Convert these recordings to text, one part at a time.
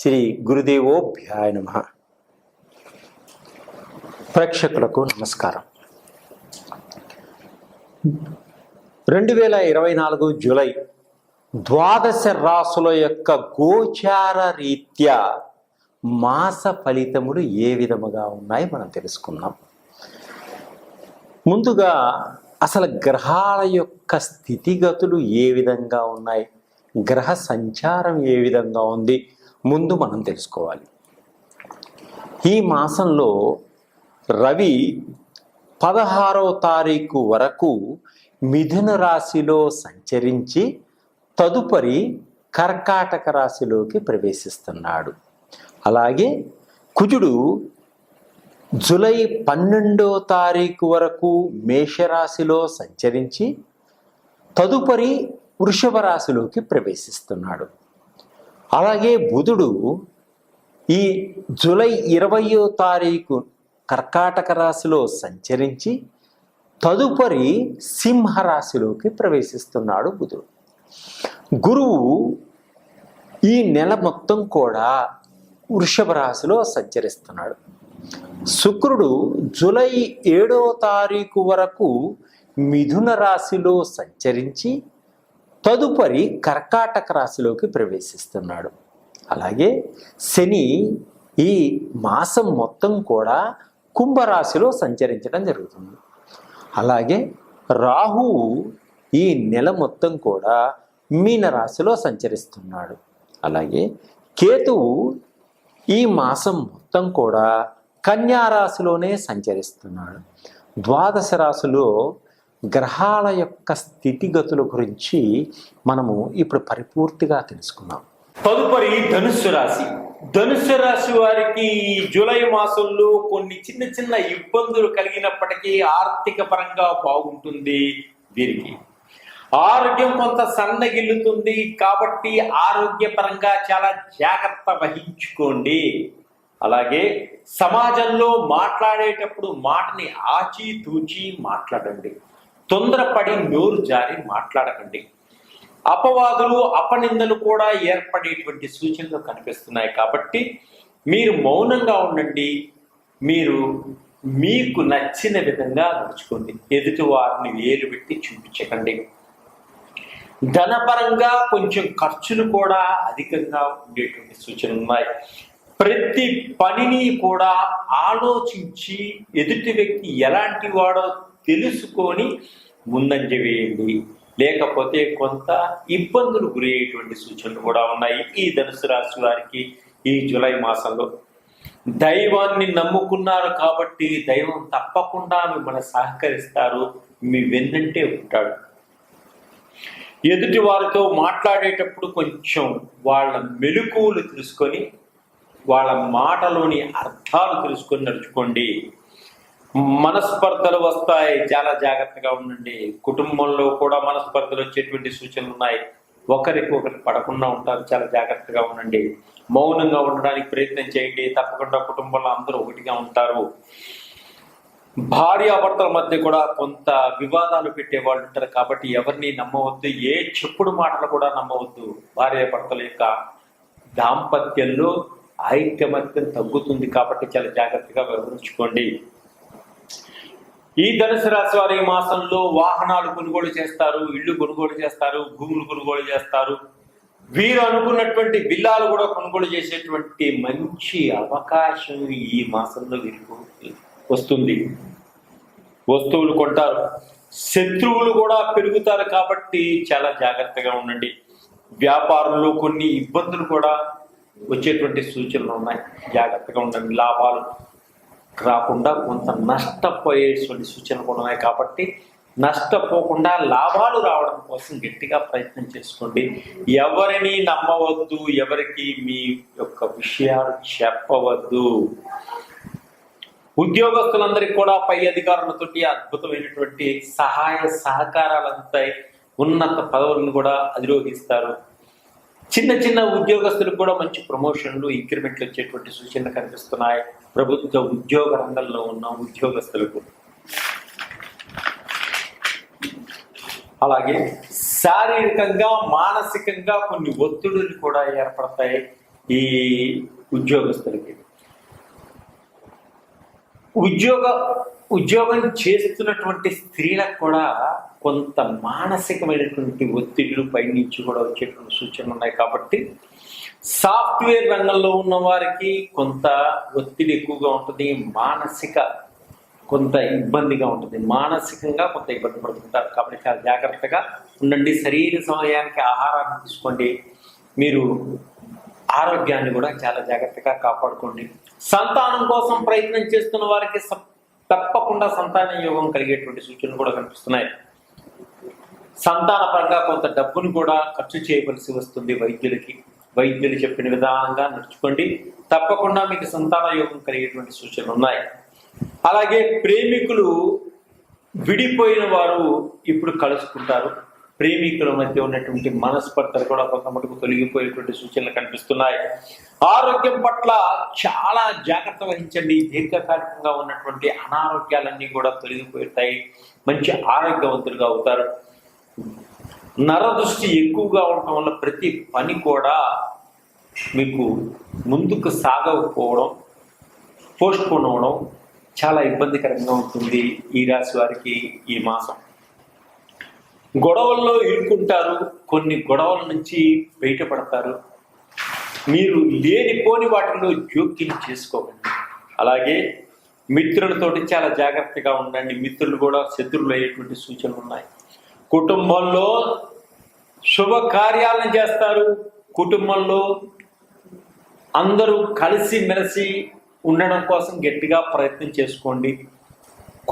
శ్రీ గురుదేవోభ్యాయ నమ. ప్రేక్షకులకు నమస్కారం. రెండు వేల ఇరవై నాలుగు జూలై ద్వాదశ రాసుల యొక్క గోచార రీత్యా మాస ఫలితములు ఏ విధముగా ఉన్నాయి మనం తెలుసుకుందాం. ముందుగా అసలు గ్రహాల యొక్క స్థితిగతులు ఏ విధంగా ఉన్నాయి? గ్రహ సంచారం ఏ విధంగా ఉంది? ముందు మనం తెలుసుకోవాలి. ఈ మాసంలో రవి పదహారవ తారీఖు వరకు మిథున రాశిలో సంచరించి తదుపరి కర్కాటక రాశిలోకి ప్రవేశిస్తున్నాడు. అలాగే కుజుడు జూలై పన్నెండో తారీఖు వరకు మేషరాశిలో సంచరించి తదుపరి వృషభ రాశిలోకి ప్రవేశిస్తున్నాడు. అలాగే బుధుడు ఈ జూలై ఇరవయో తారీఖు కర్కాటక రాశిలో సంచరించి తదుపరి సింహరాశిలోకి ప్రవేశిస్తున్నాడు బుధుడు. గురువు ఈ నెల మొత్తం కూడా వృషభ రాశిలో సంచరిస్తున్నాడు. శుక్రుడు జూలై ఏడో తారీఖు వరకు మిథున రాశిలో సంచరించి తదుపరి కర్కాటక రాశిలోకి ప్రవేశిస్తున్నాడు. అలాగే శని ఈ మాసం మొత్తం కూడా కుంభరాశిలో సంచరించడం జరుగుతుంది. అలాగే రాహువు ఈ నెల మొత్తం కూడా మీన రాశిలో సంచరిస్తున్నాడు. అలాగే కేతువు ఈ మాసం మొత్తం కూడా కన్యా రాశిలోనే సంచరిస్తున్నాడు. ద్వాదశ రాశిలో గ్రహాల యొక్క స్థితిగతుల గురించి మనము ఇప్పుడు పరిపూర్తిగా తెలుసుకున్నాం తదుపరి ధనుస్సు రాశి. ధనుస్సు రాశి వారికి జూలై మాసంలో కొన్ని చిన్న చిన్న ఇబ్బందులు కలిగినప్పటికీ ఆర్థిక పరంగా బాగుంటుంది వీరికి. ఆరోగ్యం కొంత సన్నగిల్లుతుంది కాబట్టి ఆరోగ్యపరంగా చాలా జాగ్రత్త వహించుకోండి. అలాగే సమాజంలో మాట్లాడేటప్పుడు మాటని ఆచితూచి మాట్లాడండి. తొందరపడి నోరు జారి మాట్లాడకండి. అపవాదులు అపనిందలు కూడా ఏర్పడేటువంటి సూచనలు కనిపిస్తున్నాయి కాబట్టి మీరు మౌనంగా ఉండండి. మీరు మీకు నచ్చిన విధంగా నడుచుకోండి. ఎదుటి వారిని వేలు పెట్టి చూపించకండి. ధనపరంగా కొంచెం ఖర్చులు కూడా అధికంగా ఉండేటువంటి సూచనలు ఉన్నాయి. ప్రతి పనిని కూడా ఆలోచించి ఎదుటి వ్యక్తి ఎలాంటి వాడో తెలుసుకొని ముందంజ వేయండి లేకపోతే కొంత ఇబ్బందులు గురయ్యేటువంటి సూచనలు కూడా ఉన్నాయి ఈ ధనుసు రాశి వారికి ఈ జూలై మాసంలో. దైవాన్ని నమ్ముకున్నారు కాబట్టి దైవం తప్పకుండా మిమ్మల్ని సహకరిస్తారు. మీ వెన్నంటే ఉంటాడు. ఎదుటి వారితో మాట్లాడేటప్పుడు కొంచెం వాళ్ళ మెలకువలు తెలుసుకొని వాళ్ళ మాటలోని అర్థాలు తెలుసుకొని నడుచుకోండి. మనస్పర్ధలు వస్తాయి. చాలా జాగ్రత్తగా ఉండండి. కుటుంబంలో కూడా మనస్పర్ధలు వచ్చేటువంటి సూచనలు ఉన్నాయి. ఒకరికి ఒకరికి పడకుండా ఉంటారు. చాలా జాగ్రత్తగా ఉండండి. మౌనంగా ఉండడానికి ప్రయత్నం చేయండి. తప్పకుండా కుటుంబంలో అందరూ ఒకటిగా ఉంటారు. భార్యాభర్తల మధ్య కూడా కొంత వివాదాలు పెట్టే వాళ్ళు ఉంటారు కాబట్టి ఎవరిని నమ్మవద్దు. ఏ చెప్పుడు మాటలు కూడా నమ్మవద్దు. భార్యాభర్తల యొక్క దాంపత్యంలో ఐక్యమత్యం తగ్గుతుంది కాబట్టి చాలా జాగ్రత్తగా వివరించుకోండి ఈ ధనుసు రాశి వారు ఈ మాసంలో వాహనాలు కొనుగోలు చేస్తారు ఇళ్ళు కొనుగోలు చేస్తారు భూములు కొనుగోలు చేస్తారు. వీరు అనుకున్నటువంటి బిల్లాలు కూడా కొనుగోలు చేసేటువంటి మంచి అవకాశం ఈ మాసంలో వీరికి వస్తుంది. వస్తువులు కొంటారు. శత్రువులు కూడా పెరుగుతారు కాబట్టి చాలా జాగ్రత్తగా ఉండండి. వ్యాపారంలో కొన్ని ఇబ్బందులు కూడా వచ్చేటువంటి సూచనలు ఉన్నాయి. జాగ్రత్తగా ఉండండి. లాభాలు రాకుండా కొంత నష్టపోయేటువంటి సూచనలు కూడా ఉన్నాయి కాబట్టి నష్టపోకుండా లాభాలు రావడం కోసం గట్టిగా ప్రయత్నం చేసుకోండి. ఎవరిని నమ్మవద్దు ఎవరికి మీ యొక్క విషయాలు చెప్పవద్దు. ఉద్యోగస్తులందరికీ కూడా పై అధికారులతోటి అద్భుతమైనటువంటి సహాయ సహకారాలు అందుతాయి. ఉన్నత పదవులను కూడా అధిరోహిస్తారు. చిన్న చిన్న ఉద్యోగస్తులకు కూడా మంచి ప్రమోషన్లు ఇంక్రిమెంట్లు వచ్చేటువంటి సూచనలు కనిపిస్తున్నాయి. ప్రభుత్వ ఉద్యోగ రంగంలో ఉన్న ఉద్యోగస్తులకు. అలాగే శారీరకంగా మానసికంగా కొన్ని ఒత్తిడులు కూడా ఏర్పడతాయి ఈ ఉద్యోగస్తులకి. ఉద్యోగ ఉద్యోగం చేస్తున్నటువంటి స్త్రీలకు కూడా కొంత మానసికమైనటువంటి ఒత్తిళ్ళు పైనుంచి కూడా వచ్చేటువంటి సూచనలు ఉన్నాయి కాబట్టి సాఫ్ట్వేర్ రంగంలో ఉన్న వారికి కొంత ఒత్తిడి ఎక్కువగా ఉంటుంది మానసిక కొంత ఇబ్బందిగా ఉంటుంది. మానసికంగా కొంత ఇబ్బంది పడుతుంటారు. కాబట్టి చాలా జాగ్రత్తగా ఉండండి. శరీర సమయానికి ఆహారాన్ని తీసుకోండి. మీరు ఆరోగ్యాన్ని కూడా చాలా జాగ్రత్తగా కాపాడుకోండి. సంతానం కోసం ప్రయత్నం చేస్తున్న వారికి తప్పకుండా సంతాన యోగం కలిగేటువంటి సూచనలు కూడా కనిపిస్తున్నాయి. సంతాన పరంగా కొంత డబ్బును కూడా ఖర్చు చేయవలసి వస్తుంది వైద్యులకి. వైద్యులు చెప్పిన విధానంగా నడుచుకోండి. తప్పకుండా మీకు సంతాన యోగం కలిగేటువంటి సూచనలు ఉన్నాయి. అలాగే ప్రేమికులు విడిపోయిన వారు ఇప్పుడు కలుసుకుంటారు. ప్రేమికుల మధ్య ఉన్నటువంటి మనస్పర్ధలు కూడా కొంత మటుకు తొలగిపోయేటువంటి సూచనలు కనిపిస్తున్నాయి. ఆరోగ్యం పట్ల చాలా జాగ్రత్త వహించండి. దీర్ఘకాలికంగా ఉన్నటువంటి అనారోగ్యాలన్నీ కూడా తొలగిపోతాయి. మంచి ఆరోగ్యవంతులుగా అవుతారు. నరదృష్టి ఎక్కువగా ఉండటం వల్ల ప్రతి పని కూడా మీకు ముందుకు సాగకపోవడం పోస్ట్ పోన్ అవ్వడం చాలా ఇబ్బందికరంగా ఉంటుంది ఈ రాశి వారికి ఈ మాసం. గొడవల్లో ఇరుక్కుంటారు కొన్ని గొడవల నుంచి బయటపడతారు. మీరు లేనిపోని వాటిలో జోక్యం చేసుకోకండి. అలాగే మిత్రులతోటి చాలా జాగ్రత్తగా ఉండండి. మిత్రులు కూడా శత్రువులు అయ్యేటువంటి సూచనలు ఉన్నాయి కుటుంబంలో శుభకార్యాలను చేస్తారు. కుటుంబంలో అందరూ కలిసి మెలిసి ఉండడం కోసం గట్టిగా ప్రయత్నం చేసుకోండి.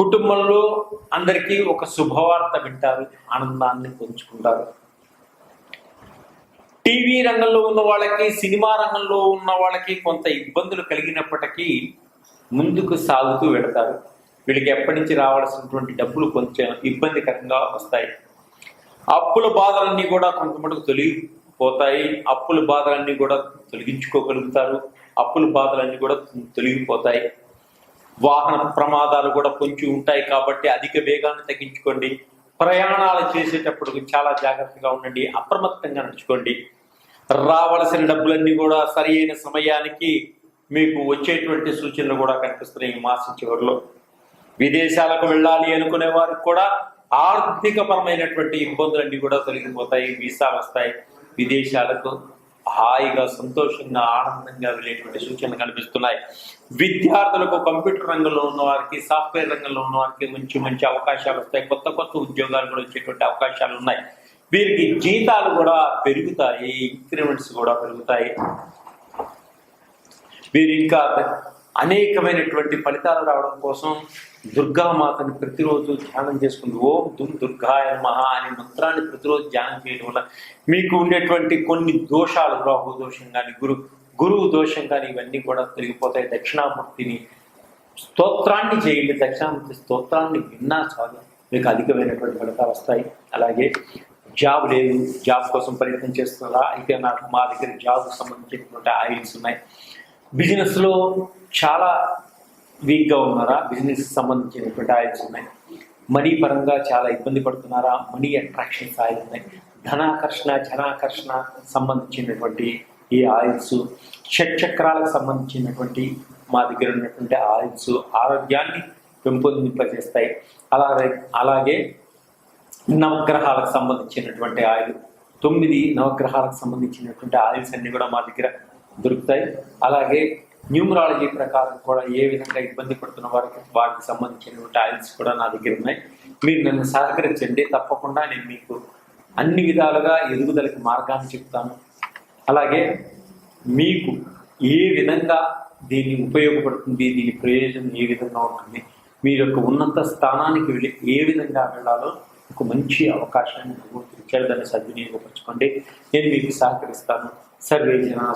కుటుంబంలో అందరికీ ఒక శుభవార్త వింటారు ఆనందాన్ని పంచుకుంటారు. టీవీ రంగంలో ఉన్న వాళ్ళకి సినిమా రంగంలో ఉన్న వాళ్ళకి కొంత ఇబ్బందులు కలిగినప్పటికీ ముందుకు సాగుతూ వెడతారు వీళ్ళకి ఎప్పటి నుంచి రావాల్సినటువంటి డబ్బులు కొంచెం ఇబ్బందికరంగా వస్తాయి. అప్పుల బాధలన్నీ కూడా కొంత తొలగిపోతాయి అప్పుల బాధలన్నీ కూడా తొలగించుకోగలుగుతారు. అప్పుల బాధలన్నీ కూడా తొలగిపోతాయి. వాహన ప్రమాదాలు కూడా కొంచెం ఉంటాయి కాబట్టి అధిక వేగాన్ని తగ్గించుకోండి. ప్రయాణాలు చేసేటప్పుడు చాలా జాగ్రత్తగా ఉండండి. అప్రమత్తంగా నడుచుకోండి. రావలసిన డబ్బులన్నీ కూడా సరి అయిన సమయానికి మీకు వచ్చేటువంటి సూచనలు కూడా కనిపిస్తున్నాయి ఈ మాసం చివరిలో. విదేశాలకు వెళ్ళాలి అనుకునే వారికి కూడా ఆర్థిక పరమైనటువంటి ఇబ్బందులన్నీ కూడా తొలగిపోతాయి వీసాలు వస్తాయి. విదేశాలకు హాయిగా సంతోషంగా ఆనందంగా వెళ్ళేటువంటి సూచనలు కనిపిస్తున్నాయి. విద్యార్థులకు కంప్యూటర్ రంగంలో ఉన్న వారికి సాఫ్ట్వేర్ రంగంలో ఉన్న వారికి మంచి మంచి అవకాశాలు వస్తాయి. కొత్త కొత్త ఉద్యోగాలు కూడా వచ్చేటువంటి అవకాశాలు ఉన్నాయి. వీరికి జీతాలు కూడా పెరుగుతాయి. ఇంక్రిమెంట్స్ కూడా పెరుగుతాయి. వీరు ఇంకా అనేకమైనటువంటి ఫలితాలు రావడం కోసం దుర్గామాతని ప్రతిరోజు ధ్యానం చేసుకుంటూ ఓం దుమ్ దుర్గాయ మహా అనే మంత్రాన్ని ప్రతిరోజు ధ్యానం చేయడం వల్ల మీకు ఉండేటువంటి కొన్ని దోషాలు రాహు దోషం కానీ గురు గురువు దోషం కానీ ఇవన్నీ కూడా తొలగిపోతాయి. దక్షిణామూర్తిని స్తోత్రాన్ని చేయండి. దక్షిణామూర్తి స్తోత్రాన్ని విన్నా చాలు. మీకు అధికమైనటువంటి ఫలితాలు వస్తాయి. అలాగే జాబ్ లేదు. జాబ్ కోసం ప్రయత్నం చేస్తున్నారా? అయితే నాకు మా దగ్గర జాబ్కు సంబంధించినటువంటి ఆయిల్స్ ఉన్నాయి. బిజినెస్లో చాలా వీక్గా ఉన్నారా? బిజినెస్ సంబంధించినటువంటి ఆయిల్స్ ఉన్నాయి. మనీ పరంగా చాలా ఇబ్బంది పడుతున్నారా? మనీ అట్రాక్షన్స్ ఆయిల్ ఉన్నాయి. ధనాకర్షణ జనాకర్షణ సంబంధించినటువంటి ఈ ఆయిల్స్ షట్చక్రాలకు సంబంధించినటువంటి మా దగ్గర ఉన్నటువంటి ఆయిల్స్ ఆరోగ్యాన్ని పెంపొందింపజేస్తాయి. అలాగే అలాగే నవగ్రహాలకు సంబంధించినటువంటి ఆయిల్ తొమ్మిది నవగ్రహాలకు సంబంధించినటువంటి ఆయిల్స్ అన్నీ కూడా మా దగ్గర దొరుకుతాయి. అలాగే న్యూమరాలజీ ప్రకారం కూడా ఏ విధంగా ఇబ్బంది పడుతున్న వారికి వారికి సంబంధించిన టాయిల్స్ కూడా నా దగ్గర ఉన్నాయి. మీరు నన్ను సహకరించండి. తప్పకుండా నేను మీకు అన్ని విధాలుగా ఎదుగుదలకి మార్గాన్ని చెప్తాను. అలాగే మీకు ఏ విధంగా దీన్ని ఉపయోగపడుతుంది దీని ప్రయోజనం ఏ విధంగా ఉంటుంది మీ యొక్క ఉన్నత స్థానానికి వెళ్ళి ఏ విధంగా వెళ్ళాలో ఒక మంచి అవకాశాన్ని భగవంతుడు ఇచ్చారు దాన్ని సద్వినియోగపరచుకోండి. నేను మీకు సహకరిస్తాను. సర్వే జన